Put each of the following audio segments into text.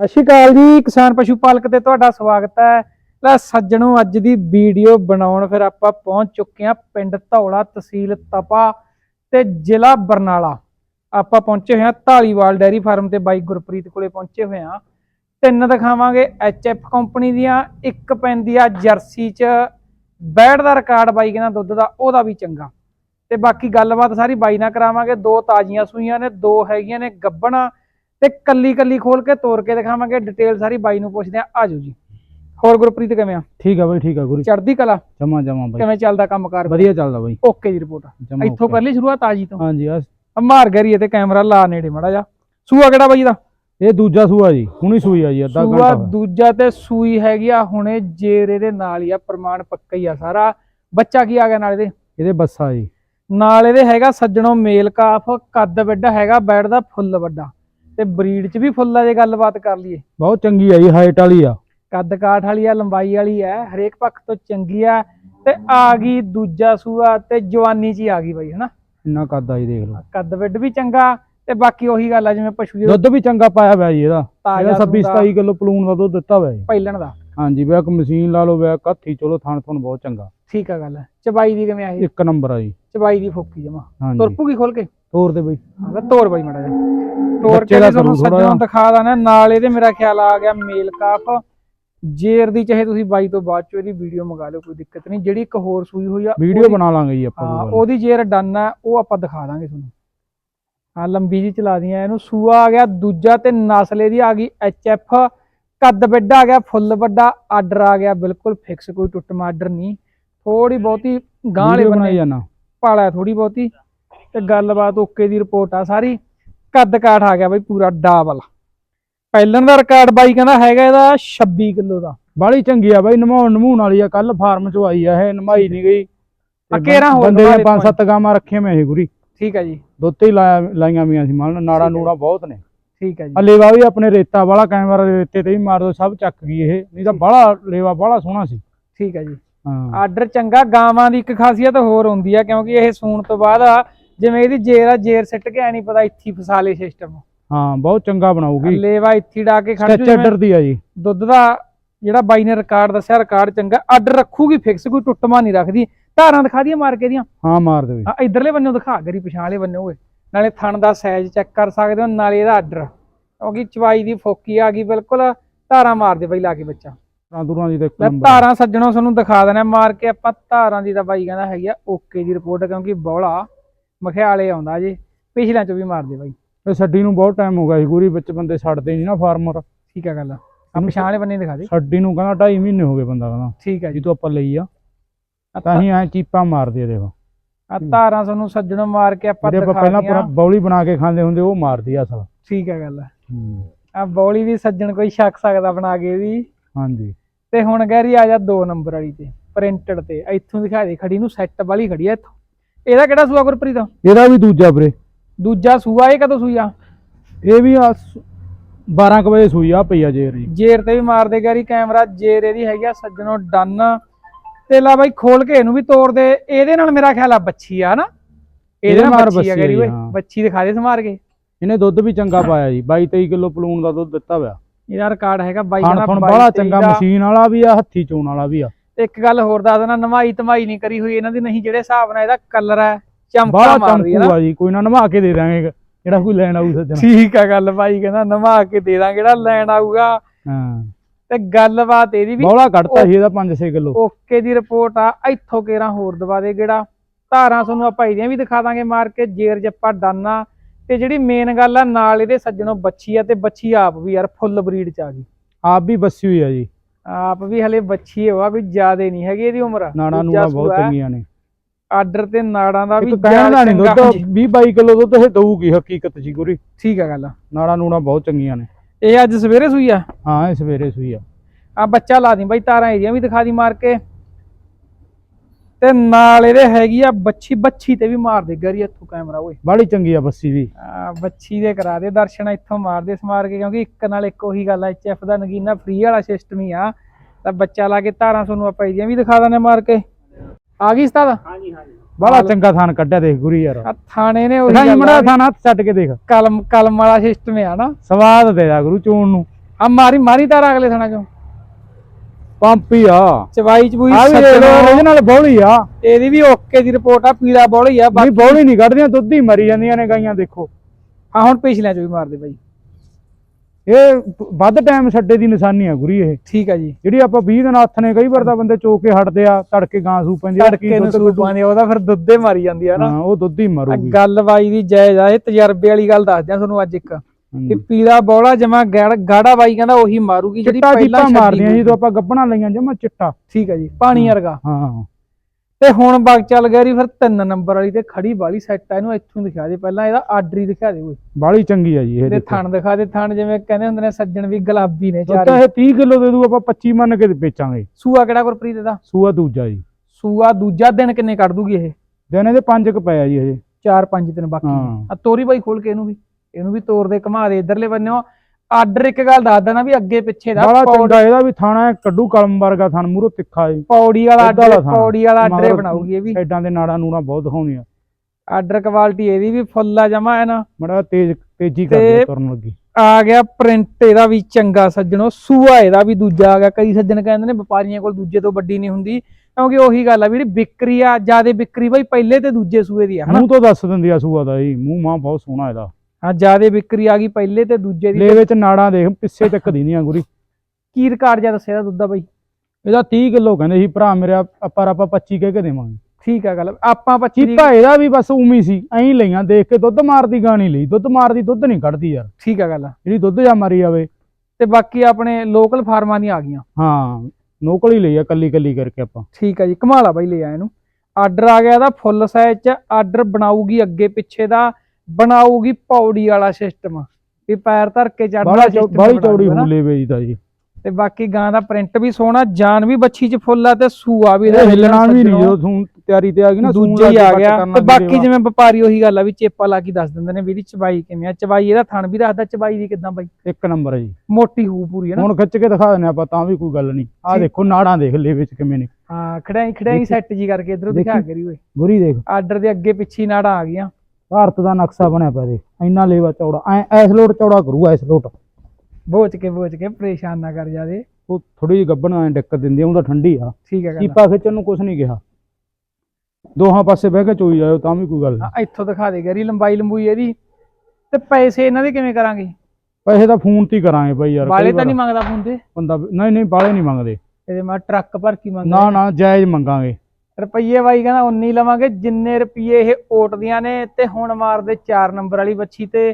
ਸਤਿ ਸ਼੍ਰੀ ਅਕਾਲ ਜੀ, ਕਿਸਾਨ ਪਸ਼ੂ ਪਾਲਕ ਤੇ ਤੁਹਾਡਾ ਸਵਾਗਤ ਹੈ। ਲੈ ਸੱਜਣੋ, ਅੱਜ ਦੀ ਵੀਡੀਓ ਬਣਾਉਣ ਫਿਰ ਆਪਾਂ ਪਹੁੰਚ ਚੁੱਕੇ ਹਾਂ ਪਿੰਡ ਧੌਲਾ ਤਹਿਸੀਲ ਤਪਾ ਤੇ ਜ਼ਿਲ੍ਹਾ ਬਰਨਾਲਾ। ਆਪਾਂ ਪਹੁੰਚੇ ਹੋਏ ਹਾਂ ਢਾਲੀਵਾਲ ਡੈਰੀ ਫਾਰਮ ਤੇ ਬਾਈ ਗੁਰਪ੍ਰੀਤ ਕੋਲੇ ਪਹੁੰਚੇ ਹੋਏ ਹਾਂ। ਤਿੰਨ ਦਿਖਾਵਾਂਗੇ ਐਚਐਫ ਕੰਪਨੀ ਦੀਆਂ, ਇੱਕ ਪੈਂਦੀ ਆ ਜਰਸੀ ਚ ਬੈੜ ਦਾ ਰਿਕਾਰਡ ਬਾਈ ਕਹਿੰਦਾ ਦੁੱਧ ਦਾ, ਉਹਦਾ ਵੀ ਚੰਗਾ। ਤੇ ਬਾਕੀ ਗੱਲਬਾਤ ਸਾਰੀ ਬਾਈ ਨਾਲ ਕਰਾਵਾਂਗੇ, ਦੋ ਤਾਜ਼ੀਆਂ ਸੂਈਆਂ ਨੇ, ਦੋ ਹੈਗੀਆਂ ਨੇ ਗੱਬਣਾ ਤੇ ਕੱਲੀ ਕੱਲੀ ਖੋਲ ਕੇ ਤੋੜ ਕੇ ਦਿਖਾਵਾਂਗੇ। ਡਿਟੇਲ ਸਾਰੀ ਬਾਈ ਨੂੰ ਪੁੱਛਦੇ ਆ ਆਜੋ ਜੀ। ਹੋਰ ਗੁਰਪ੍ਰੀਤ ਕਿਵੇਂ ਆ? ਠੀਕ ਆ ਬਾਈ ਠੀਕ ਆ ਗੁਰੂ। ਚੜ੍ਹਦੀ ਕਲਾ? ਜਮਾ ਜਮਾ ਬਾਈ। ਕਿਵੇਂ ਚੱਲਦਾ ਕੰਮਕਾਰ? ਵਧੀਆ ਚੱਲਦਾ ਬਾਈ। ਓਕੇ ਜੀ ਰਿਪੋਰਟ ਇੱਥੋਂ ਕਰ ਲਈ ਸ਼ੁਰੂਆਤ ਤਾਜੀ ਤੋਂ? ਹਾਂਜੀ ਆ ਮਾਰ ਗਰੀਏ ਤੇ ਕੈਮਰਾ ਲਾ ਨੇੜੇ ਮੜਾ ਜਾ ਸੂਆ ਕਿਹੜਾ ਬਾਈ ਦਾ? ਇਹ ਦੂਜਾ ਸੂਆ ਜੀ। ਹੁਣੀ ਸੂਈ ਆ ਜੀ ਅੱਧਾ ਸੂਆ ਘੰਟਾ ਹੋਇਆ। ਦੂਜਾ ਤੇ ਸੂਈ ਹੈਗੀ ਆ। ਹੁਣੇ ਜੇਰ ਇਹਦੇ ਨਾਲ ਹੀ ਆ। ਪ੍ਰਮਾਣ ਪੱਕਾ ਹੀ ਆ ਸਾਰਾ। ਬੱਚਾ ਕੀ ਆ ਗਿਆ ਨਾਲ ਇਹਦੇ? ਇਹਦੇ ਬੱਸਾ ਜੀ। ਨਾਲ ਇਹਦੇ ਹੈਗਾ ਸੱਜਣੋਂ ਮੇਲ ਕਾਫ ਕੱਦ ਵੱਡਾ ਹੈਗਾ ਬੈਡ ਦਾ ਫੁੱਲ ਵੱਡਾ। ਤੇ ਬਰੀਡ ਚ ਵੀ ਫੁੱਲ ਜੇ ਗੱਲਬਾਤ ਕਰ ਲਈਏ। ਬਹੁਤ ਚੰਗੀ ਆ ਜੀ ਹਾਈਟ ਵਾਲੀ ਆ। ਕੱਦ ਕਾਠ ਵਾਲੀ ਆ ਲੰਬਾਈ ਵਾਲੀ ਆ ਹਰੇਕ ਪੱਖ ਤੋਂ ਚੰਗੀ ਆ ਤੇ ਆ ਗਈ ਦੂਜਾ ਸੂਆ ਤੇ ਜਵਾਨੀ ਚ ਹੀ ਆ ਗਈ ਬਾਈ ਹਨਾ? ਇੰਨਾ ਕੱਦ ਆ ਜੀ ਦੇਖ ਲਓ। ਕੱਦ ਵਿੱਡ ਵੀ ਚੰਗਾ ਤੇ ਬਾਕੀ ਉਹੀ ਗੱਲ ਆ ਜਿਵੇਂ ਪਸ਼ੂ ਦੇ ਦੁੱਧ ਵੀ ਚੰਗਾ ਪਾਇਆ ਹੋਇਆ ਜੀ ਇਹਦਾ। ਇਹਦਾ 26 ਸੂਆ 27 ਕਿਲੋ ਪਲੂਣ ਦਾ ਦੁੱਧ ਦਿੱਤਾ ਹੋਇਆ ਜੀ। ਪਹਿਲਣ ਦਾ। ਹਾਂਜੀ ਵੇ ਇੱਕ ਮਸ਼ੀਨ ਲਾ ਲਓ ਵੇ ਹੱਥੀ ਚਲੋ ਥਣ ਥਣ ਬਹੁਤ ਚੰਗਾ। ਠੀਕ ਆ ਗੱਲ। ਚਬਾਈ ਦੀ ਕਿਵੇਂ ਆਈ ਇੱਕ ਨੰਬਰ ਆ ਜੀ। ਚਬਾਈ ਦੀ ਫੋਕੀ ਜਮਾ। ਹਾਂਜੀ। ਤੁਰਪੂਗੀ ਖੋਲ ਕੇ? ਤੋਰ ਦੇ ਬਈ। ਹਾਂ ਤੋਰ ਬਾਈ ਮੜਾ ਜਾ ਤੋਰ ਬੱਚੇ ਕੇ ਦਾ ਤੁਹਾਨੂੰ ਥੋੜ੍ਹਾ ਸੱਜਣੋਂ। ਦਿਖਾ ਦਾਂ ਨਾਲ ਇਹਦੇ ਮੇਰਾ ਖਿਆਲ ਆ ਗਿਆ ਮੇਲ ਕਾਫ ਜੇਰ ਦੀ ਚਾਹੇ ਤੁਸੀਂ ਬਾਈ ਤੋਂ ਬਾਅਦ ਚ ਇਹਦੀ ਵੀਡੀਓ ਮੰਗਾ ਲਿਓ ਕੋਈ ਦਿੱਕਤ ਨਹੀਂ। ਜਿਹੜੀ ਇੱਕ ਹੋਰ ਸੂਈ ਹੋਈ ਆ ਵੀਡੀਓ ਉਹਦੀ- ਬਣਾ ਲਾਂਗੇ ਜੀ ਆਪਾਂ ਹਾਂ ਕੋਈ ਗੱਲ ਉਹਦੀ ਜੇਰ ਡਨ ਆ ਉਹ ਆਪਾਂ ਦਿਖਾ ਦਾਂਗੇ ਤੁਹਾਨੂੰ। ਹਾਂ ਲੰਬੀ ਜੀ ਚਲਾ ਦੀਆਂ ਇਹਨੂੰ ਸੂਆ ਆ ਗਿਆ ਦੂਜਾ ਤੇ ਨਸਲੇ ਦੀ ਆ ਗਈ ਐਚ ਐਫ ਕੱਦ ਵੱਡਾ ਆ ਗਿਆ ਫੁੱਲ ਵੱਡਾ ਆਰਡਰ ਆ ਗਿਆ ਬਿਲਕੁਲ ਫਿਕਸ ਕੋਈ ਟੁੱਟਮਾ ਆਰਡਰ ਨਹੀਂ। ਥੋੜੀ ਬਹੁਤੀ ਗਾਂ ਵਾਲੇ ਬਣਾਈ ਜਾਣਾ ਪਾਲਾ ਥੋੜੀ ਬਹੁਤੀ ਤੇ ਗੱਲਬਾਤ ਓਕੇ ਦੀ ਰਿਪੋਰਟ ਆ ਸਾਰੀ। ਕੱਦ ਕਾਠ ਆ ਗਿਆ ਬਈ ਪੂਰਾ ਡਾਬਲ। ਪਹਿਲਣ ਦਾ ਰਿਕਾਰਡ ਬਾਈ ਕਹਿੰਦਾ ਹੈਗਾ ਇਹਦਾ 26 ਕਿਲੋ ਦਾ। ਬਾਲੀ ਚੰਗੀ ਆ ਬਾਈ ਨਮਾਉਣ ਨਮੂਣ ਵਾਲੀ ਆ ਕੱਲ ਫਾਰਮ ਚੋਂ ਆਈ ਆ ਇਹ ਨਮਾਈ ਨਹੀਂ ਗਈ। ਤੇ ਆ ਕੇਰਾਂ ਹੋਰ ਬੰਦੇ ਨੇ ਪੰਜ ਸੱਤ ਗਾਵਾਂ ਰੱਖੀਆਂ ਮੈਂ ਇਹ ਗੁਰੀ। ਠੀਕ ਹੈ ਜੀ। ਦੁੱਧ ਹੀ ਲਾਇਆ ਲਾਈਆਂ ਵੀਆਂ ਸੀ ਮੰਨ ਲਓ ਨਾੜਾ ਨੂੜਾ ਬਹੁਤ ਨੇ। ਠੀਕ ਹੈ ਜੀ। ਆ ਲੇਵਾ ਵੀ ਆਪਣੇ ਰੇਤਾ ਵਾਲਾ ਕੈਮਰਾ ਦੇ ਰੇਤੇ ਤੇ ਵੀ ਮਾਰ ਦੋ ਸਭ ਚੱਕ ਗਈ ਇਹ। ਨਹੀਂ ਤਾਂ ਬਾਹਲਾ ਲੇਵਾ ਬਾਹਲਾ ਸੋਹਣਾ ਸੀ। ਠੀਕ ਹੈ ਜੀ। ਹਾਂ ਆਰਡਰ ਚੰਗਾ ਗਾਵਾਂ ਦੀ ਇੱਕ ਖਾਸੀਅਤ ਹੋਰ ਹੁੰਦੀ ਆ ਕਿਉਂਕਿ ਇਹ ਸੂਣ ਤੋਂ ਬਾਅਦ ਜਿਵੇਂ ਇਹਦੀ ਜੇਰ ਆ ਜੇਰ ਸਿੱਟ ਕੇ ਐ ਨਹੀਂ ਪਤਾ ਇੱਥੇ ਫਸਾ ਲੇ ਸਿਸਟਮ ਹਾਂ ਬਹੁਤ ਚੰਗਾ ਬਣਾਉਗੀ ਲੇਵਾ ਇੱਥੇ ਡਾ ਕੇ ਖੜ ਜੂ ਆਰਡਰ ਦੀ ਆ ਜੀ। ਦੁੱਧ ਦਾ ਜਿਹੜਾ ਬਾਈ ਨੇ ਰਿਕਾਰਡ ਦੱਸਿਆ ਰਿਕਾਰਡ ਚੰਗਾ ਆਰਡਰ ਰੱਖੂਗੀ ਫਿਕਸ ਕੋਈ ਟੁੱਟਮਾ ਨਹੀਂ ਰੱਖਦੀ। ਧਾਰਾਂ ਦਿਖਾ ਦੀਆਂ ਮਾਰ ਕੇ ਦੀਆਂ ਹਾਂ ਮਾਰ ਦੇ ਆ ਇਧਰਲੇ ਬੰਨੋਂ ਦਿਖਾ ਗਰੀ ਪਛਾਣਲੇ ਬੰਨੇ ਹੋਏ ਨਾਲੇ ਥਣ ਦਾ ਸਾਈਜ਼ ਚੈੱਕ ਕਰ ਸਕਦੇ ਹੋ ਨਾਲੇ ਇਹਦਾ ਆਰਡਰ ਕਿਉਂਕਿ ਚਵਾਈ ਦੀ ਫੋਕੀ ਆ ਗਈ ਬਿਲਕੁਲ ਧਾਰਾਂ ਮਾਰ ਦੇ ਬਾਈ ਲਾ ਕੇ ਬੱਚਾ। ਤਾਂ ਦੂਰਾਂ ਦੀ ਤਾਂ ਇੱਕ ਨੰਬਰ ਧਾਰਾਂ ਸੱਜਣੋਂ ਤੁਹਾਨੂੰ ਦਿਖਾ ਦੇਣਾ ਮਾਰ ਕੇ ਆਪਾਂ ਧਾਰਾਂ ਦੀ ਤਾਂ ਬਾਈ ਕਹਿੰਦਾ ਹੈਗੀ ਆ ਓਕੇ ਦੀ ਰਿਪੋਰਟ ਕਿਉਂਕਿ ਬੌਲਾ ਮਖਿਆਲੇ ਆਉਂਦਾ ਜੀ। ਪਿਛਲਿਆਂ ਚ ਵੀ ਮਾਰ ਦੇ ਬਾਈ। ਇਹ ਛੱਡੀ ਨੂੰ ਬਹੁਤ ਟਾਈਮ ਹੋ ਗਿਆ ਸੀ ਗੁਰੀ ਵਿੱਚ ਬੰਦੇ ਛੱਡਦੇ ਨਹੀਂ ਨਾ ਫਾਰਮਰ ਠੀਕ ਆ ਗੱਲ। ਆ ਪਛਾਣਲੇ ਬੰਨੇ ਦਿਖਾ ਦੇ। ਛੱਡੀ ਨੂੰ ਕਹਿੰਦਾ 2.5 ਮਹੀਨੇ ਹੋ ਗਏ ਬੰਦਾ ਕਹਿੰਦਾ। ਠੀਕ ਆ ਜੀ। ਜੀ ਤੋਂ ਆਪਾਂ ਲਈ ਆ। ਤਾਂ ਹੀ ਐ ਚੀਪਾਂ ਮਾਰਦੇ ਆ ਦੇਖੋ। ਆ ਧਾਰਾਂ ਤੁਹਾਨੂੰ ਸੱਜਣੋਂ ਮਾਰ ਕੇ ਆਪਾਂ ਜਿਹੜੇ ਆਪਾਂ ਪਹਿਲਾਂ ਪੂਰਾ ਬੌਲੀ ਬਣਾ ਕੇ ਖਾਂਦੇ ਹੁੰਦੇ ਉਹ ਮਾਰਦੀ ਆ ਅਸਲ। ਠੀਕ ਆ ਗੱਲ। ਆ ਬੌਲੀ ਵੀ ਸੱਜਣ ਕੋਈ ਛੱਕ ਸਕਦਾ ਬਣਾ ਕੇ ਵੀ। ਹਾਂਜੀ। ਤੇ ਹੁਣ ਗੈਰੀ ਆ ਜਾ 2 ਨੰਬਰ ਵਾਲੀ ਤੇ ਪ੍ਰਿੰਟਡ ਤੇ। ਇੱਥੋਂ ਦਿਖਾ ਦੇ ਖੜੀ ਨੂੰ ਸੈੱਟ ਵਾਲੀ ਖੜੀ ਆ ਇੱਥੋਂ। ਇਹਦਾ ਕਿਹੜਾ ਸੂਆ ਗੁਰਪ੍ਰੀਤ? ਇਹਦਾ ਵੀ ਦੂਜਾ ਵੀਰੇ। ਦੂਜਾ ਸੂਆ ਇਹ ਕਦੋਂ ਸੂਈ ਆ? ਇਹ ਵੀ ਆ 12 ਕੁ ਵਜੇ ਸੂਈ ਆ ਪਈ ਆ ਜੇਰ ਜੀ। ਜੇਰ ਤੇ ਵੀ ਮਾਰਦੇ ਗੈਰੀ ਕੈਮਰਾ ਜੇਰ ਇਹਦੀ ਹੈਗੀ ਆ ਸੱਜਣੋਂ ਡਨ। ਤੇ ਲਾ ਬਾਈ ਖੋਲ ਕੇ ਇਹਨੂੰ ਵੀ ਤੋੜ ਦੇ। ਇਹਦੇ ਨਾਲ ਮੇਰਾ ਖਿਆਲ ਆ ਬੱਚੀ ਆ ਨਾ ਇਹਦੇ ਨਾਲ ਮਾਰ ਬੱਚੀ ਆ ਗੈਰੀ ਓਏ। ਬੱਚੀ ਦਿਖਾ ਦੇ ਸਮਾਰ ਕੇ। ਇਹਨੇ ਦੁੱਧ ਵੀ ਚੰਗਾ ਪਾਇਆ ਜੀ। 22 23 ਕਿਲੋ ਪਲੂਣ ਦਾ ਦੁੱਧ ਦਿੱਤਾ ਹੋਇਆ। ਇਹਦਾ ਰਿਕਾਰਡ ਹੈਗਾ ਬਾਈ ਖਾਣ ਕਹਿੰਦਾ ਫਣ 22 ਬੜਾ 23 ਚੰਗਾ ਦਾ। ਮਸ਼ੀਨ ਵਾਲਾ ਵੀ ਆ ਹੱਥੀ ਚੋਣ ਵਾਲਾ ਵੀ ਆ। ਇੱਕ ਗੱਲ ਹੋਰ ਦੱਸ ਦੇਣਾ ਨਵਾਈ ਧਮਾਈ ਨਹੀਂ ਕਰੀ ਹੋਈ ਇਹਨਾਂ ਦੀ ਨਹੀਂ ਜਿਹੜੇ ਹਿਸਾਬ ਨਾਲ ਇਹਦਾ ਕਲਰ ਹੈ ਚਮਕਾ ਬੜਾ ਮਾਰਦੀ ਹੈ ਨਾ। ਜੀ ਕੋਈ ਨਾ ਨਵਾ ਕੇ ਦੇ ਦਾਂਗੇ ਜਿਹੜਾ ਕੋਈ ਲੈਣ ਆਊ ਸੱਜਣਾ। ਠੀਕ ਆ ਗੱਲ ਬਾਈ ਕਹਿੰਦਾ ਨਵਾ ਕੇ ਦੇ ਦਾਂਗੇ ਜਿਹੜਾ ਲੈਣ ਆਊਗਾ। ਹਾਂ। ਤੇ ਗੱਲਬਾਤ ਇਹਦੀ ਵੀ ਬੌਲਾ ਕੱਢਤਾ ਸੀ ਇਹਦਾ 5-6 ਕਿਲੋ। ਓਕੇ ਦੀ ਰਿਪੋਰਟ ਆ ਇੱਥੋਂ ਕੇਰਾ ਹੋਰ ਦਵਾ ਦੇ ਕਿਹੜਾ ਧਾਰਾਂ ਤੁਹਾਨੂੰ ਆਪਾਂ ਇਹਦੀਆਂ ਵੀ ਦਿਖਾ ਦਾਂਗੇ ਮਾਰ ਕੇ ਜੇਰ ਜੱਪਾ ਡਾਨਾ। ਤੇ ਜਿਹੜੀ ਮੇਨ ਗੱਲ ਆ ਨਾਲ ਇਹਦੇ ਸੱਜਣੋਂ ਬੱਚੀ ਆ ਤੇ ਬੱਚੀ ਆਪ ਵੀ ਯਾਰ ਫੁੱਲ ਬਰੀਡ ਚ ਆ ਗਈ। ਆਪ ਵੀ ਬੱਸੀ ਹੋਈ ਆ ਜੀ। ਆਪ ਵੀ ਹਲੇ ਬੱਚੀ ਹੋਆ ਕੋਈ ਜ਼ਿਆਦੇ ਨਹੀਂ ਹੈਗੀ ਇਹਦੀ ਉਮਰ। ਨਾੜਾ ਨੂੜਾ ਬਹੁਤ। ਚੰਗੀਆਂ ਨੇ। ਆਰਡਰ ਤੇ ਨਾੜਾਂ ਦਾ ਵੀ ਕਹਿਣ ਦਾ ਨਹੀਂ ਦੁੱਧ 20-22 ਕਿਲੋ ਦੁੱਧ ਇਹ ਦਊਗੀ ਹਕੀਕਤ ਜੀ ਗੁਰੀ ਠੀਕ ਆ ਗੱਲ ਨਾੜਾ ਨੂੜਾ ਬਹੁਤ ਚੰਗੀਆਂ ਨੇ। ਇਹ ਅੱਜ ਸਵੇਰੇ ਸੂਈ ਆ? ਹਾਂ ਇਹ ਸਵੇਰੇ ਸੂਈ ਆ। ਆ ਬੱਚਾ ਲਾ ਦੀ ਬਾਈ ਤਾਰਾਂ ਇਹਦੀਆਂ ਵੀ ਦਿਖਾ ਦੀ ਮਾਰ ਕੇ। ਤੇ ਨਾਲ ਇਹਦੇ ਹੈਗੀ ਆ ਬੱਚੀ ਬੱਚੀ ਤੇ ਵੀ ਮਾਰ ਦੇ ਗਰੀ ਇੱਥੋਂ ਕੈਮਰਾ ਓਏ। ਬਾੜੀ ਚੰਗੀ ਆ ਬੱਸੀ ਵੀ। ਆ ਬੱਚੀ ਦੇ ਕਰਾ ਦੇ ਦਰਸ਼ਨ ਇੱਥੋਂ ਮਾਰ ਦੇ ਸਮਾਰ ਕੇ ਕਿਉਂਕਿ ਇੱਕ ਨਾਲ ਇੱਕ ਉਹੀ ਗੱਲ ਆ ਐਚਐਫ ਦਾ ਨਗੀਨਾ ਫ੍ਰੀ ਵਾਲਾ ਸਿਸਟਮ ਹੀ ਆ। ਤਾਂ ਬੱਚਾ ਲਾ ਕੇ ਤਾਰਾਂ ਤੁਹਾਨੂੰ ਆਪਾਂ ਇਹਦੀਆਂ ਵੀ ਦਿਖਾ ਦਾਂਗੇ ਮਾਰ ਕੇ। ਆ ਗਈ ਸਤਾਦ ਬੜਾ ਚੰਗਾ ਥਾਨ ਕੱਢਿਆ ਦੇਖ ਗੁਰੀ ਯਾਰ। ਆ ਥਾਣੇ ਨੇ ਉਹੀ ਦਿਖਾਈ ਗੱਲ ਮੜਾ ਆ ਥਾਨ ਹੱਥ ਛੱਡ ਕੇ ਦੇਖ। ਕਲਮ ਕਲਮ ਵਾਲਾ ਸਿਸਟਮ ਆ ਨਾ। ਸਵਾਦ ਦੇ ਦਾ ਗੁਰੂ ਚੋਣ ਨੂੰ। ਆ ਮਾਰੀ ਮਾਰੀ ਤਾਰ ਅਗਲੇ ਥਾਣਾ ਚੋਂ ਪੰਪ ਹੀ ਆ। ਚਵਾਈ ਚਬੂਈ ਆ ਵੀ ਸੱਜਣੋ, original ਬੌਲੀ ਆ। ਇਹਦੀ ਵੀ ਓਕੇ ਦੀ ਰਿਪੋਰਟ ਆ ਪੀਲਾ ਬੋਲੀ ਆ ਨਹੀਂ ਬਾਕੀ ਬੌਲੀ ਨਹੀਂ ਕੱਢਦੀਆਂ ਦੁੱਧ ਹੀ ਮਰੀ ਜਾਂਦੀਆਂ ਨੇ ਗਾਈਆਂ ਦੇਖੋ। ਹਾਂ ਹੁਣ ਪਿਛਲਿਆਂ ਚੋਂ ਵੀ ਮਾਰਦੇ ਬਾਈ। ਇਹ ਵੱਧ ਟਾਈਮ ਛੱਡੇ ਦੀ ਨਿਸ਼ਾਨੀ ਆ ਗੁਰੀ ਇਹ। ਠੀਕ ਆ ਜੀ। ਜਿਹੜੀ ਆਪਾਂ 20 ਦਿਨ ਹੱਥ ਨੇ ਕਈ ਵਾਰ ਤਾਂ ਬੰਦੇ ਚੋ ਕੇ ਹਟਦੇ ਆ ਤੜਕੇ ਗਾਂ ਸੂ ਪੈਂਦੀ ਆ, ਤੜਕੇ ਨੂੰ ਦੁੱਧ ਸੂਪਾਂ ਦੇ ਉਹਦਾ ਫਿਰ ਦੁੱਧੇ ਮਾਰੀ ਜਾਂਦੀ ਆ ਨਾ। ਹਾਂ ਉਹ ਦੁੱਧ ਹੀ ਆ ਮਰੂਗੀ। ਗੱਲ ਬਾਈ ਦੀ ਜਾਇਜ਼ ਆ ਇਹ ਤਜਰਬੇ ਵਾਲੀ ਗੱਲ ਦੱਸਦੇ ਆ ਤੁਹਾਨੂੰ ਅੱਜ ਇੱਕ। ਕਿ ਪੀਲਾ ਬੋਲਾ ਜਮਾ ਗਾੜਾ ਬਾਈ ਕਹਿੰਦਾ ਉਹੀ ਮਾਰੂਗੀ ਜਿਹੜੀ ਪਹਿਲਾਂ ਮਾਰਦੀਆਂ ਹੋਈ। ਜਦੋਂ ਆਪਾਂ ਗੱਬਣਾ ਲਈਆਂ ਜਮਾ ਚਿੱਟਾ। ਠੀਕ ਆ ਜੀ ਪਾਣੀ ਵਰਗਾ। ਹਾਂ। ਤੇ ਹੁਣ ਬਾਗ ਚੱਲ ਗਿਆ ਰੀ ਫਿਰ ਤਿੰਨ ਨੰਬਰ ਵਾਲੀ ਤੇ ਖੜੀ ਬਾਲੀ ਸੈੱਟ ਆ ਇਹਨੂੰ ਇੱਥੋਂ ਦਿਖਾ ਦੇ ਪਹਿਲਾਂ ਇਹਦਾ ਆਰਡਰ ਹੀ ਦਿਖਾ ਦੇ ਓਏ ਬਾਲੀ ਚੰਗੀ ਆ ਜੀ ਇਹ ਤੇ ਥਣ ਦਿਖਾ ਦੇ ਥਣ ਜਿਵੇਂ ਕਹਿੰਦੇ ਹੁੰਦੇ ਨੇ ਸੱਜਣ ਵੀ ਗੁਲਾਬੀ ਨੇ ਚਾਰੇ। ਇਹ 30 ਕਿਲੋ ਦੇ ਦੂ ਆਪਾਂ 25 ਮੰਨ ਕੇ ਵੇਚਾਂਗੇ। ਸੂਆ ਕਿਹੜਾ ਗੁਰਪ੍ਰੀਤ ਦਾ ਸੂਆ ਦੂਜਾ ਜੀ। ਸੂਆ ਦੂਜਾ ਦਿਨ ਕਿੰਨੇ ਕੱਢ ਦੂਗੀ ਇਹ? ਦਿਨ ਇਹਦੇ 5 ਕ ਪਏ ਆ ਜੀ ਹਜੇ ਚਾਰ ਪੰਜ ਦਿਨ ਬਾਕੀ ਹਾਂ। ਆ ਤੋਰੀ ਬਾਈ ਖੋਲ ਕੇ ਇਹਨੂੰ ਵੀ। ਇਹਨੂੰ ਵੀ ਤੋਰ ਦੇ ਘੁਮਾ ਦੇ ਇਧਰਲੇ ਬੰਨਿਓ। ਆਰਡਰ ਇੱਕ ਗੱਲ ਦੱਸ ਦੇਣਾ ਵੀ ਅੱਗੇ ਪਿੱਛੇ ਦਾ ਬਾਲਾ ਪੌੜ- ਚੰਗਾ ਇਹਦਾ ਵੀ ਥਾਣਾ ਕੱਡੂ ਕਲਮ ਵਰਗਾ ਥਣ ਮੂਰੋ ਤਿੱਖਾ ਜੀ ਪੌੜੀ ਵਾਲਾ ਆਰਡਰ। ਪੌੜੀ ਵਾਲਾ ਆਰਡਰ ਬਣਾਉਗੀ ਇਹ ਵੀ। ਸਾਈਡਾਂ ਦੇ ਨਾੜਾਂ ਨੂੜਾਂ ਬਹੁਤ ਦਿਖਾਉਂਦੀਆਂ ਆਰਡਰ ਕੁਆਲਿਟੀ ਇਹਦੀ ਵੀ ਫੁੱਲ ਆ ਜਮਾ ਹੈ ਨਾ ਮੜਾ ਤੇਜ਼ ਤੇਜ਼ੀ ਕਰਦੀ ਤੁਰਨ ਲੱਗੀ। ਆ ਗਿਆ ਪ੍ਰਿੰਟ ਇਹਦਾ ਵੀ ਚੰਗਾ ਸੱਜਣੋ। ਸੂਆ ਇਹਦਾ ਵੀ ਦੂਜਾ ਆ ਗਿਆ। ਕਈ ਸੱਜਣ ਕਹਿੰਦੇ ਨੇ ਵਪਾਰੀਆਂ ਕੋਲ ਦੂਜੇ ਤੋਂ ਵੱਡੀ ਨਹੀਂ ਹੁੰਦੀ। ਕਿਉਂਕਿ ਉਹੀ ਗੱਲ ਆ ਵੀ ਜਿਹੜੀ ਵਿਕਰੀ ਆ ਜਿਆਦੇ ਵਿਕਰੀ ਬਈ ਪਹਿਲੇ ਤੇ ਦੂਜੇ ਸੂਏ ਦੀ ਆ ਹਨਾ? ਮੂੰਹ ਤੋਂ ਦੱਸ ਦਿੰਦੀ ਆ ਸੂਆ ਦਾ ਜੀ। ਮੂੰਹ ਮਾਂ ਬਹੁਤ ਸੋਹਣਾ ਇਹਦਾ। ਹਾਂ ਜਿਆਦੇ ਵਿਕਰੀ ਆ ਗਈ ਪਹਿਲੇ ਤੇ ਦੂਜੇ ਦੀ ਲੈ ਵਿੱਚ ਨਾੜਾਂ ਦੇਖ ਪਿੱਛੇ ਤੱਕ ਦੀਆਂ ਗੁਰੀ ਕੀ ਰਿਕਾਰਡ ਜਿਆ ਦੱਸਿਆ ਦੁੱਧ ਦਾ ਬਈ? ਇਹਦਾ 30 ਕਿਲੋ ਕਹਿੰਦੇ ਸੀ ਭਰਾ ਮੇਰਾ ਪਰ ਆਪਾਂ 25 ਕਹਿ ਕੇ ਦੇਵਾਂਗੇ। ਠੀਕ ਆ ਗੱਲ ਆਪਾਂ 25 ਦੀ ਚੀਪਾ ਇਹਦਾ ਵੀ ਬਸ ਉਮੀ ਸੀ ਐਂ ਲਈਆਂ ਦੇਖ ਕੇ ਦੁੱਧ ਮਾਰਦੀ ਗਾਣੀ ਲਈ ਦੁੱਧ ਮਾਰਦੀ ਦੁੱਧ ਨਹੀਂ ਕੱਢਦੀ ਯਾਰ। ਠੀਕ ਆ ਗੱਲ ਜਿਹੜੀ ਦੁੱਧ ਜਾ ਮਾਰੀ ਜਾਵੇ। ਤੇ ਬਾਕੀ ਆਪਣੇ ਲੋਕਲ ਫਾਰਮਾਂ ਦੀਆਂ ਆ ਗਈਆਂ। ਹਾਂ ਨੋਕਲ ਹੀ ਲਈ ਆ ਕੱਲੀ ਕੱਲੀ ਕਰਕੇ ਆਪਾਂ। ਠੀਕ ਆ ਜੀ ਕਮਾਲਾ ਬਾਈ ਲੈ ਆ ਇਹਨੂੰ। ਆਰਡਰ ਆ ਗਿਆ ਇਹਦਾ ਫੁੱਲ ਸਾਈਜ਼ ਚ ਆਰਡਰ ਬਣਾਊਗੀ ਅੱਗੇ ਪਿੱਛੇ ਦਾ। ਬਣਾਊਗੀ ਪੌੜੀ ਵਾਲਾ ਸਿਸਟਮ ਵੀ ਪੈਰ ਧਰ ਕੇ ਬਾਹਲੀ ਬਣਾ ਚੌੜੀ। ਹੁਲੇ ਵੇਚਦਾ ਜੀ ਤੇ ਬਾਕੀ ਗਾਂ ਦਾ ਪ੍ਰਿੰਟ ਵੀ ਸੋਹਣਾ ਜਾਨ ਵੀ ਬੱਚੀ ਚ ਫੁੱਲ ਆ ਤੇ ਸੂਆ ਵੀ ਇਹ ਹਿੱਲਣਾ ਵੀ ਨਹੀਂ। ਜਦੋਂ ਤੂੰ ਤਿਆਰੀ ਤੇ ਆ ਗਈ ਨਾ ਦੂਜੇ ਆ ਗਿਆ। ਤੇ ਬਾਕੀ ਜਿਵੇਂ ਵਪਾਰੀ ਉਹੀ ਗੱਲ ਆ ਵੀ ਚੇਪਾ ਲਾ ਕੇ ਦੱਸ ਦਿੰਦੇ ਨੇ ਵੀ ਇਹਦੀ ਚਬਾਈ ਕਿਵੇਂ ਆ? ਚਬਾਈ ਇਹਦਾ ਥਣ ਵੀ ਦੱਸਦਾ ਚਬਾਈ ਦੀ ਕਿਦਾਂ ਬਾਈ? ਇੱਕ ਨੰਬਰ ਹੈ ਜੀ। ਮੋਟੀ ਹੂ ਪੂਰੀ ਹੈ ਨਾ ਹੁਣ ਖਿੱਚ ਕੇ ਦਿਖਾ ਦਿੰਦੇ ਆਪਾਂ ਤਾਂ ਵੀ ਕੋਈ ਗੱਲ ਨਹੀਂ। ਠੀਕ। ਦੇਖੋ ਨਾੜਾਂ ਦੇਖ ਲੈ ਵਿੱਚ ਕਿਵੇਂ ਨੇ। ਹਾਂ ਖੜਾਈ ਖੜਾਈ ਸੈੱਟ ਜੀ ਕਰਕੇ ਇਧਰੋਂ ਦਿਖਾ। ਕਰੀ ਓਏ। ਗੁਰੀ ਦੇਖ। ਆਰਡਰ ਦੇ ਅੱਗੇ ਪਿੱਛੇ ਨਾੜਾਂ ਆ ਗਈਆਂ। ਭਾਰਤ ਦਾ ਨਕਸ਼ਾ ਬਣਿਆ ਪਿਆ ਦੇਖ ਇੰਨਾ ਲੇਵਾ ਚੌੜਾ ਐ ਐਸ ਲੋਟ ਚੌੜਾ ਕਰੂ ਐਸ ਲੋਟ। ਬੋਚ ਕੇ ਬੋਚ ਕੇ ਪਰੇਸ਼ਾਨ ਨਾ ਕਰ ਜਾਦੇ ਉਹ ਥੋੜੀ ਜਿਹੀ ਗੱਬਣ ਐ ਦਿੱਕਤ ਦਿੰਦੀ ਆ ਉਹਦਾ ਠੰਡੀ ਆ। ਠੀਕ ਹੈ ਗੱਲ ਕੀਪਾ ਖਿੱਚਣ ਨੂੰ ਕੁਝ ਨਹੀਂ ਕਿਹਾ। ਦੋਹਾਂ ਪਾਸੇ ਬਹਿ ਕੇ ਚੋਈ ਜਾਓ ਤਾਂ ਵੀ ਕੋਈ ਗੱਲ ਨਹੀਂ। ਇੱਥੋਂ ਦਿਖਾ ਦੇ ਗਰੀ ਲੰਬਾਈ ਲੰਬੂਈ ਇਹਦੀ। ਤੇ ਪੈਸੇ ਇਹਨਾਂ ਦੇ ਕਿਵੇਂ ਕਰਾਂਗੇ? ਪੈਸੇ ਤਾਂ ਫੋਨ ਤੇ ਕਰਾਂਗੇ ਬਾਈ ਯਾਰ ਕਈ ਤਾਂ ਨਹੀਂ ਮੰਗਦਾ ਫੋਨ ਤੇ? ਬੰਦਾ ਨਹੀਂ ਨਹੀਂ ਬਾਲੇ ਨਹੀਂ ਮੰਗਦੇ। ਇਹਦੇ ਮੈਂ ਟਰੱਕ ਭਰ ਕੀ ਮੰਗਦਾ ਨਾ ਨਾ ਜਾਇਜ਼ ਮੰਗਾਂਗੇ। ਰੁਪਈਏ ਬਾਈ ਕਹਿੰਦਾ 19 ਲਵਾਂਗੇ ਜਿੰਨੇ ਰੁਪਈਏ ਇਹ ਓਟਦੀਆਂ ਨੇ ਤੇ ਹੁਣ ਮਾਰਦੇ 4 ਨੰਬਰ ਵਾਲੀ ਬੱਚੀ ਤੇ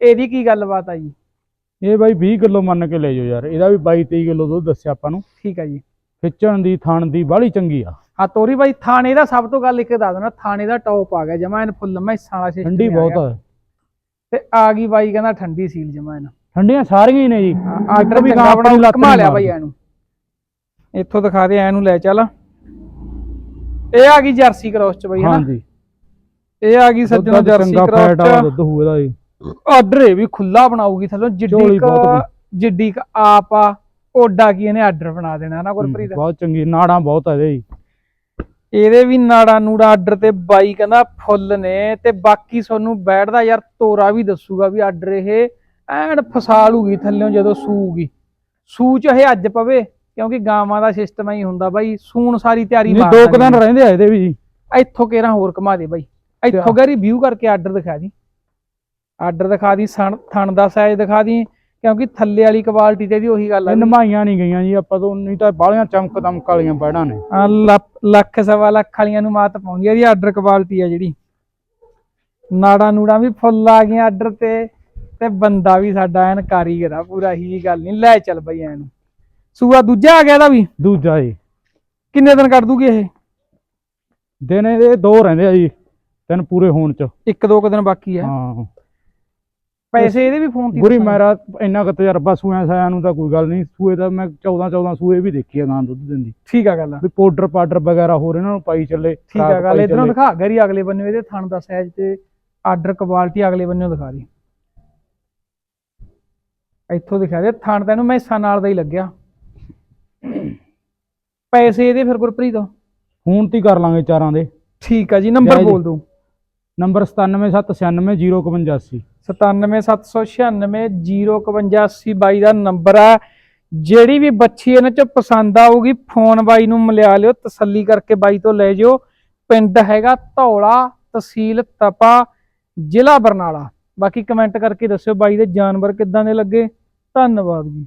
ਇਹਦੀ ਕੀ ਗੱਲਬਾਤ ਆ ਜੀ? ਇਹ ਬਾਈ 20 ਕਿਲੋ ਮੰਨ ਕੇ ਲੈ ਜਾਓ ਯਾਰ ਇਹਦਾ ਵੀ 22 23 ਕਿਲੋ ਦੁੱਧ ਦੱਸਿਆ ਆਪਾਂ ਨੂੰ। ਠੀਕ ਆ ਜੀ। ਖਿੱਚਣ ਦੀ ਥਣ ਦੀ ਬਾਹਲੀ ਚੰਗੀ ਆ। ਹਾਂ ਤੋਰੀ ਬਾਈ ਥਾਣੇ ਦਾ ਸਭ ਤੋਂ ਗੱਲ ਇੱਕ ਦੱਸ ਦੇਣਾ ਥਾਣੇ ਦਾ ਟੌਪ ਆ ਗਿਆ ਜਮਾ ਇਹਨ ਫੁੱਲ ਮੈਸਾਂ ਵਾਲਾ system ਠੰਡੀ ਬਹੁਤ। ਆ। ਤੇ ਆ ਗਈ ਬਾਈ ਕਹਿੰਦਾ ਠੰਡੀ ਸੀਲ ਜਮਾ ਇਹਨ। ਠੰਡੀਆਂ ਸਾਰੀਆਂ ਹੀ ਨੇ ਜੀ। ਆਰਡਰ ਵੀ ਚੰਗਾ ਬਣਾ ਲਿਆ ਬਾਈ। ਇਹਨੂੰ। ਇੱਥੋਂ ਦਿਖਾ ਦੇ ਇਹਨੂੰ ਲੈ ਚੱਲ। ਇਹ ਆ ਗਈ ਜਰਸੀ ਕ੍ਰੋਸ ਚ ਬਾਈ ਹਨਾ? ਹਾਂਜੀ। ਇਹ ਆ ਗਈ ਸੱਜਣੋ ਜਰਸੀ ਕ੍ਰੋਸ ਚ। ਦੁੱਧ ਹੋਊ ਇਹਦਾ ਜੀ ਆਰਡਰ ਇਹ ਵੀ ਖੁੱਲਾ ਬਣਾਉਗੀ ਥੱਲੋਂ ਜਿੱਡੀ ਜਿੱਡੀ ਕ ਆਪ ਆ ਓਡਾ ਕੀ ਇਹਨੇ ਆਰਡਰ ਬਣਾ ਦੇਣਾ ਨਾ ਗੁਰਪ੍ਰੀਤ? ਬਹੁਤ ਚੰਗੀ ਨਾੜਾਂ ਬਹੁਤ ਆ ਜੀ ਇਹਦੇ ਵੀ ਨਾੜਾ ਨੂੜਾ ਆਰਡਰ ਤੇ ਬਾਈ ਕਹਿੰਦਾ ਫੁੱਲ ਨੇ ਤੇ ਬਾਕੀ ਤੁਹਾਨੂੰ ਬੈਠਦਾ ਯਾਰ ਤੋਰਾ ਵੀ ਦੱਸੂਗਾ ਵੀ ਆਰਡਰ ਇਹ ਐਨ ਫਸਾ ਲੂਗੀ ਥੱਲਿਓਂ ਜਦੋਂ ਸੂਗੀ ਸੂ ਚਾਹੇ ਅੱਜ ਪਵੇ। ਕਿਉਂਕਿ ਗਾਵਾਂ ਦਾ ਸਿਸਟਮ ਹੀ ਹੁੰਦਾ ਬਾਈ ਸੂਣ ਸਾਰੀ ਤਿਆਰੀ ਨਹੀਂ ਦੋ ਕੁ ਦਿਨ ਆ। ਰਹਿੰਦੇ ਆ ਇਹਦੇ ਵੀ ਇੱਥੋਂ ਕੇਰਾ ਹੋਰ ਕਮਾ ਦੇ ਬਾਈ। ਇੱਥੋਂ ਗੈਰੀ ਵਿਊ ਕਰਕੇ ਆਰਡਰ ਦਿਖਾ ਦੀ। ਆਰਡਰ ਦਿਖਾ ਦੀ ਥਣ ਦਾ ਸਾਈਜ਼ ਦਿਖਾ ਦੀ ਕਿਉਂਕਿ ਥੱਲੇ ਵਾਲੀ ਕੁਆਲਿਟੀ ਤੇ ਦੀ ਉਹੀ ਗੱਲ ਆ ਨਮਾਈਆਂ ਨਹੀਂ ਗਈਆਂ ਜੀ ਆਪਾਂ ਤੋਂ ਨਹੀਂ ਤਾਂ ਬਾਲੀਆਂ ਚਮਕ ਦਮਕ ਵਾਲੀਆਂ ਬੈੜਾਂ ਨੇ। ਆਹ ਲੱਖ- ਸਵਾ ਲੱਖ ਵਾਲੀਆਂ ਨੂੰ ਮਾਤ ਪਾਉਂਦੀ ਆ ਇਹਦੀ ਆਰਡਰ ਕੁਆਲਿਟੀ ਆ ਜਿਹੜੀ। ਨਾੜਾ ਨੂੜਾ ਵੀ ਫੁੱਲ ਆ ਗਈਆਂ ਆਰਡਰ ਤੇ ਤੇ ਬੰਦਾ ਵੀ ਸਾਡਾ ਐਨ ਕਾਰੀਗਰ ਆ ਪੂਰਾ ਹੀ ਗੱਲ ਨਹੀਂ ਲੈ ਚੱਲ ਬਈ ਐਨ। ਸੂਆ ਦੂਜਾ ਆ ਗਿਆ ਇਹਦਾ ਵੀ? ਦੂਜਾ ਜੀ। ਕਿੰਨੇ ਦਿਨ ਕੱਢ ਦੂਗੀ ਇਹ? ਦਿਨ ਇਹਦੇ ਦੋ ਰਹਿੰਦੇ ਆ ਜੀ ਦਿਨ ਪੂਰੇ ਹੋਣ ਚ। ਇੱਕ ਦੋ ਕੁ ਦਿਨ ਬਾਕੀ ਆ। ਹਾਂ। ਪੈਸੇ ਇਹਦੇ ਵੀ ਫੋਨ ਤੇ ਗੁਰੀ ਮੇਰਾ ਇੰਨਾ ਕੁ ਤਜਰਬਾ ਸੂਆਂ ਸਾਇਆਂ ਨੂੰ ਤਾਂ ਕੋਈ ਗੱਲ ਨਹੀਂ। ਸੂਏ ਦਾ ਮੈਂ 14 14 ਸੂਏ ਵੀ ਦੇਖੀ ਆ ਗਾਂ ਦੁੱਧ ਦਿੰਦੀ ਠੀਕ ਆ ਗੱਲ ਵੀ ਪਾਊਡਰ ਪਾਊਡਰ ਵਗੈਰਾ ਹੋਰ ਇਹਨਾਂ ਨੂੰ ਪਾਈ ਚੱਲੇ ਠੀਕ ਆ ਗੱਲ ਇਧਰੋਂ। ਦਿਖਾ ਗਰੀ ਅਗਲੇ ਬੰਨੇ ਇਹਦੇ ਥਣ ਦਾ ਸਾਈਜ਼ ਤੇ ਆਰਡਰ ਕੁਆਲਿਟੀ ਅਗਲੇ ਬੰਨੇ ਦਿਖਾ ਦੀ। ਇੱਥੋਂ ਦਿਖਾ ਦੇ ਥਣ ਤੈਨੂੰ ਮੈਸਾਂ ਨਾਲ ਦਾ ਹੀ ਲੱਗਿਆ। ਪੈਸੇ ਇਹਦੇ ਫਿਰ ਗੁਰਪ੍ਰੀਤ? ਫੋਨ ਤੇ ਕਰ ਲਾਂਗੇ ਚਾਰਾਂ ਦੇ। ਠੀਕ ਆ ਜੀ ਨੰਬਰ। ਬੋਲ ਦੋ ਨੰਬਰ 9779605185 9776905180 ਬਾਈ ਦਾ ਨੰਬਰ ਹੈ ਜਿਹੜੀ ਵੀ ਬੱਚੀ ਇਹਨਾਂ ਚੋਂ ਪਸੰਦ ਆਊਗੀ ਫੋਨ ਬਾਈ ਨੂੰ ਮਿਲਿਆ ਲਿਓ ਤਸੱਲੀ ਕਰਕੇ ਬਾਈ ਤੋਂ ਲੈ ਜਿਓ। ਪਿੰਡ ਹੈਗਾ ਧੌਲਾ ਤਹਿਸੀਲ ਤਪਾ ਜ਼ਿਲ੍ਹਾ ਬਰਨਾਲਾ। ਬਾਕੀ ਕਮੈਂਟ ਕਰਕੇ ਦੱਸਿਓ ਬਾਈ ਦੇ ਜਾਨਵਰ ਕਿੱਦਾਂ ਦੇ ਲੱਗੇ। ਧੰਨਵਾਦ ਜੀ।